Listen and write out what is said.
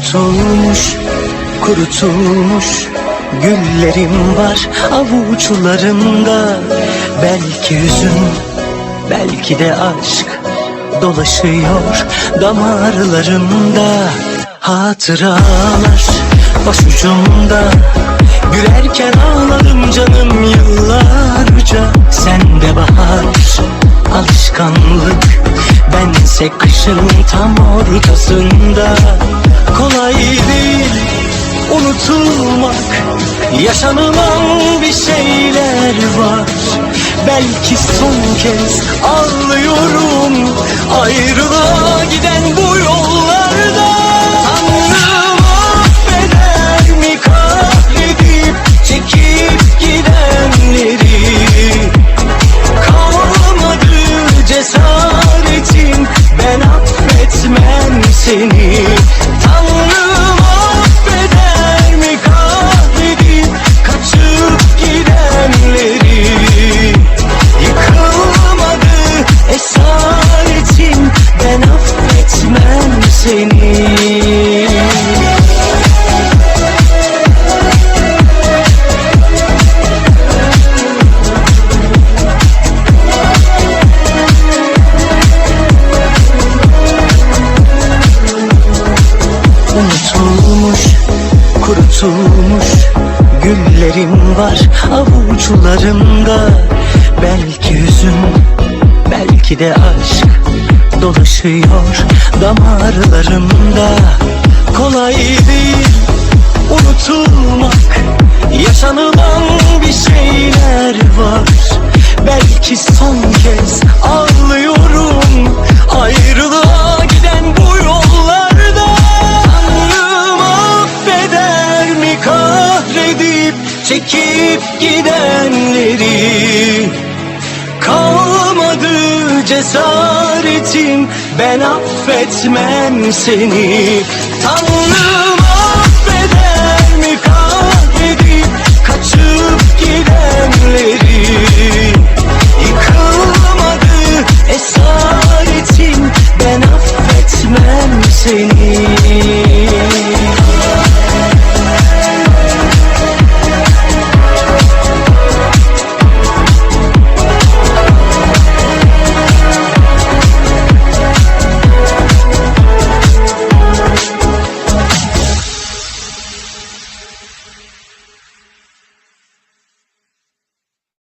Unutulmuş, kurutulmuş Güllerim var avuçlarımda. Belki hüzün, belki de aşk Dolaşıyor damarlarımda. Hatıralar başucumda Gülerken ağladım canım yıllarca. Sende bahar alışkanlık. Bense kışın tam ortasında Kolay değil unutulmak. Yaşanılan bir şeyler var. Belki son kez ağlıyorum Ayrılığa giden bu yollarda. Tanrım affeder mi kahredip Çekip gidenleri? Kalmadı cesaretim kurutulmuş Güllerim var avuçlarımda. Belki hüzün, belki de aşk Dolaşıyor damarlarımda Çekip gidenleri. Kalmadı cesaretim Ben affetmem seni. Tanrım affeder mi? Kahredip